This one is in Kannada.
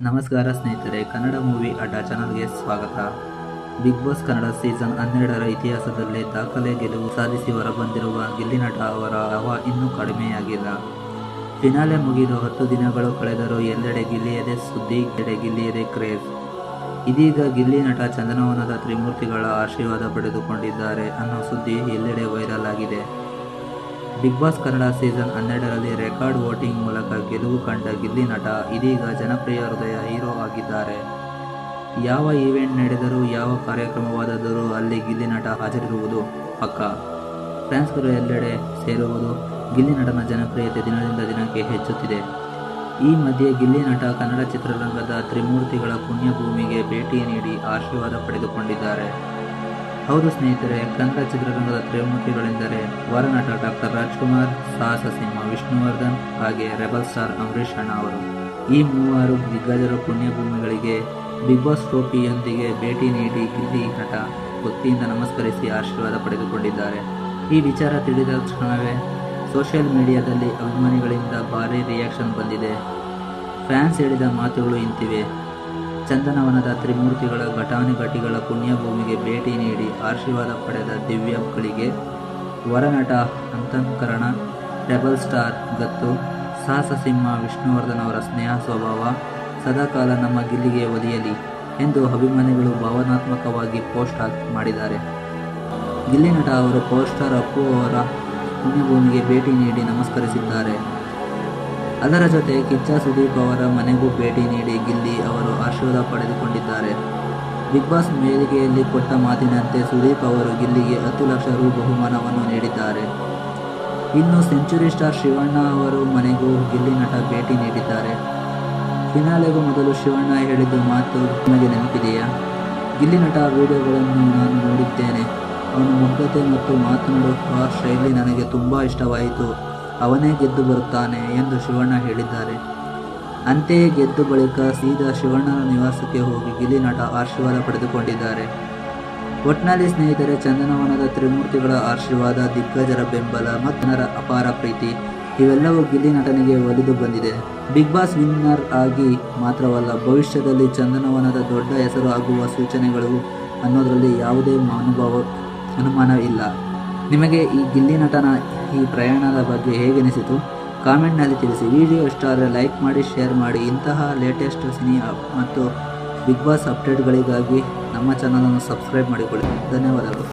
ನಮಸ್ಕಾರ ಸ್ನೇಹಿತರೆ, ಕನ್ನಡ ಮೂವಿ ಅಡ್ಡ ಚಾನಲ್ಗೆ ಸ್ವಾಗತ. ಬಿಗ್ ಬಾಸ್ ಕನ್ನಡ ಸೀಸನ್ ಹನ್ನೆರಡರ ಇತಿಹಾಸದಲ್ಲಿ ದಾಖಲೆ ಗೆಲುವು ಸಾಧಿಸಿ ಹೊರಬಂದಿರುವ ಗಿಲ್ಲಿ ನಟ ಅವರ ಹವ ಇನ್ನೂ ಕಡಿಮೆಯಾಗಿಲ್ಲ. ಫಿನಾಲೆ ಮುಗಿದು ಹತ್ತು ದಿನಗಳು ಕಳೆದರೂ ಎಲ್ಲೆಡೆ ಗಿಲ್ಲಿಯದೇ ಸುದ್ದಿ ಎಡೆ ಗಿಲ್ಲಿಯದೇ ಕ್ರೇಜ್. ಇದೀಗ ಗಿಲ್ಲಿ ನಟ ಚಂದನವನದ ತ್ರಿಮೂರ್ತಿಗಳ ಆಶೀರ್ವಾದ ಪಡೆದುಕೊಂಡಿದ್ದಾರೆ ಅನ್ನೋ ಸುದ್ದಿ ಎಲ್ಲೆಡೆ ವೈರಲ್ ಆಗಿದೆ. ಬಿಗ್ ಬಾಸ್ ಕನ್ನಡ ಸೀಸನ್ ಹನ್ನೆರಡರಲ್ಲಿ ರೆಕಾರ್ಡ್ ವೋಟಿಂಗ್ ಮೂಲಕ ಗೆಲುವು ಕಂಡ ಗಿಲ್ಲಿ ನಟ ಇದೀಗ ಜನಪ್ರಿಯ ಹೃದಯ ಹೀರೋ ಆಗಿದ್ದಾರೆ. ಯಾವ ಈವೆಂಟ್ ನಡೆದರೂ, ಯಾವ ಕಾರ್ಯಕ್ರಮವಾದರೂ ಅಲ್ಲಿ ಗಿಲ್ಲಿ ನಟ ಹಾಜರಿರುವುದು ಪಕ್ಕ. ಫ್ಯಾನ್ಸ್ಗಳು ಎಲ್ಲೆಡೆ ಸೇರುವುದು ಗಿಲ್ಲಿ ನಟನ ಜನಪ್ರಿಯತೆ ದಿನದಿಂದ ದಿನಕ್ಕೆ ಹೆಚ್ಚುತ್ತಿದೆ. ಈ ಮಧ್ಯೆ ಗಿಲ್ಲಿ ನಟ ಕನ್ನಡ ಚಿತ್ರರಂಗದ ತ್ರಿಮೂರ್ತಿಗಳ ಪುಣ್ಯಭೂಮಿಗೆ ಭೇಟಿ ನೀಡಿ ಆಶೀರ್ವಾದ ಪಡೆದುಕೊಂಡಿದ್ದಾರೆ. ಹೌದು ಸ್ನೇಹಿತರೆ ಕನ್ನಡ ಚಿತ್ರರಂಗದ ತ್ರಿಮುಖಿಗಳೆಂದರೆ ವರನಟ ಡಾಕ್ಟರ್ ರಾಜ್ಕುಮಾರ್, ಸಾಹಸ ಸಿಂಹ ವಿಷ್ಣುವರ್ಧನ್ ಹಾಗೆ ರೆಬಲ್ ಸ್ಟಾರ್ ಅಂಬರೀಷ್ ಅಣ್ಣ ಅವರು. ಈ ಮೂವರು ದಿಗ್ಗಜರ ಪುಣ್ಯಭೂಮಿಗಳಿಗೆ ಬಿಗ್ ಬಾಸ್ ಟ್ರೋಫಿಯೊಂದಿಗೆ ಭೇಟಿ ನೀಡಿ ಗಿಲ್ಲಿ ನಟ ಭಕ್ತಿಯಿಂದ ನಮಸ್ಕರಿಸಿ ಆಶೀರ್ವಾದ ಪಡೆದುಕೊಂಡಿದ್ದಾರೆ. ಈ ವಿಚಾರ ತಿಳಿದ ತಕ್ಷಣವೇ ಸೋಷಿಯಲ್ ಮೀಡಿಯಾದಲ್ಲಿ ಅಭಿಮಾನಿಗಳಿಂದ ಭಾರೀ ರಿಯಾಕ್ಷನ್ ಬಂದಿದೆ. ಫ್ಯಾನ್ಸ್ ಹೇಳಿದ ಮಾತುಗಳು ಇಂತಿವೆ. ಚಂದನವನದ ತ್ರಿಮೂರ್ತಿಗಳ ಘಟಾನುಘಟಿಗಳ ಪುಣ್ಯಭೂಮಿಗೆ ಭೇಟಿ ನೀಡಿ ಆಶೀರ್ವಾದ ಪಡೆದ ದಿವ್ಯಗಳಿಗೆ ವರನಟ ಅಂತಃಕರಣ ಡಬಲ್ ಸ್ಟಾರ್ ಗತ್ತು ಸಾಹಸ ಸಿಂಹ ವಿಷ್ಣುವರ್ಧನ್ ಅವರ ಸ್ನೇಹ ಸ್ವಭಾವ ಸದಾಕಾಲ ನಮ್ಮ ಗಿಲ್ಲಿಗೆ ಒಲಿಯಲಿ ಎಂದು ಅಭಿಮಾನಿಗಳು ಭಾವನಾತ್ಮಕವಾಗಿ ಪೋಸ್ಟ್ ಮಾಡಿದ್ದಾರೆ. ಗಿಲ್ಲಿ ನಟ ಅವರು ಪೋಸ್ಟರ್ ಸ್ಟಾರ್ ಅಪ್ಪು ಅವರ ಪುಣ್ಯಭೂಮಿಗೆ ಭೇಟಿ ನೀಡಿ ನಮಸ್ಕರಿಸಿದ್ದಾರೆ. ಅದರ ಜೊತೆ ಕಿಚ್ಚ ಸುದೀಪ್ ಅವರ ಮನೆಗೂ ಭೇಟಿ ನೀಡಿ ಗಿಲ್ಲಿ ಅವರು ಆಶೀರ್ವಾದ ಪಡೆದುಕೊಂಡಿದ್ದಾರೆ. ಬಿಗ್ ಬಾಸ್ ಮೇಲಿಗೆಯಲ್ಲಿ ಕೊಟ್ಟ ಮಾತಿನಂತೆ ಸುದೀಪ್ ಅವರು ಗಿಲ್ಲಿಗೆ ಹತ್ತು ಲಕ್ಷ ರು ಬಹುಮಾನವನ್ನು ನೀಡಿದ್ದಾರೆ. ಇನ್ನು ಸೆಂಚುರಿ ಸ್ಟಾರ್ ಶಿವಣ್ಣ ಅವರು ಮನೆಗೂ ಗಿಲ್ಲಿ ನಟ ಭೇಟಿ ನೀಡಿದ್ದಾರೆ. ಫಿನಾಲೆಗೂ ಮೊದಲು ಶಿವಣ್ಣ ಹೇಳಿದ ಮಾತು ನನಗೆ ನೆನಪಿದೆಯಾ? ಗಿಲ್ಲಿ ನಟ ವಿಡಿಯೋಗಳನ್ನು ನಾನು ನೋಡಿದ್ದೇನೆ. ಅವನ ಮುಗ್ಧತೆ ಮತ್ತು ಮಾತನಾಡುವ ಶೈಲಿ ನನಗೆ ತುಂಬ ಇಷ್ಟವಾಯಿತು. ಅವನೇ ಗೆದ್ದು ಬರುತ್ತಾನೆ ಎಂದು ಶಿವಣ್ಣ ಹೇಳಿದ್ದಾರೆ. ಅಂತೆಯೇ ಗೆದ್ದು ಬಳಿಕ ಸೀದಾ ಶಿವಣ್ಣನ ನಿವಾಸಕ್ಕೆ ಹೋಗಿ ಗಿಲಿ ನಟ ಆಶೀರ್ವಾದ ಪಡೆದುಕೊಂಡಿದ್ದಾರೆ. ಒಟ್ನಲ್ಲಿ ಸ್ನೇಹಿತರೆ, ಚಂದನವನದ ತ್ರಿಮೂರ್ತಿಗಳ ಆಶೀರ್ವಾದ, ದಿಗ್ಗಜರ ಬೆಂಬಲ ಮತ್ತು ಅಪಾರ ಪ್ರೀತಿ, ಇವೆಲ್ಲವೂ ಗಿಲಿ ನಟನಿಗೆ ಒಲಿದು ಬಂದಿದೆ. ಬಿಗ್ ಬಾಸ್ ವಿನ್ನರ್ ಆಗಿ ಮಾತ್ರವಲ್ಲ, ಭವಿಷ್ಯದಲ್ಲಿ ಚಂದನವನದ ದೊಡ್ಡ ಹೆಸರು ಆಗುವ ಸೂಚನೆಗಳು ಅನ್ನೋದರಲ್ಲಿ ಯಾವುದೇ ಅನುಭವ ಅನುಮಾನವಿಲ್ಲ. ನಿಮಗೆ ಈ ಗಿಲ್ಲಿ ನಟನ ಈ ಪ್ರಯಾಣದ ಬಗ್ಗೆ ಹೇಗೆನಿಸಿತು? ಕಾಮೆಂಟ್ನಲ್ಲಿ ತಿಳಿಸಿ. ವಿಡಿಯೋ ಇಷ್ಟ ಆದರೆ ಲೈಕ್ ಮಾಡಿ, ಶೇರ್ ಮಾಡಿ. ಇಂತಹ ಲೇಟೆಸ್ಟ್ ಸಿನಿ ಮತ್ತು ಬಿಗ್ ಬಾಸ್ ಅಪ್ಡೇಟ್ಗಳಿಗಾಗಿ ನಮ್ಮ ಚಾನಲನ್ನು ಸಬ್ಸ್ಕ್ರೈಬ್ ಮಾಡಿಕೊಳ್ಳಿ. ಧನ್ಯವಾದಗಳು.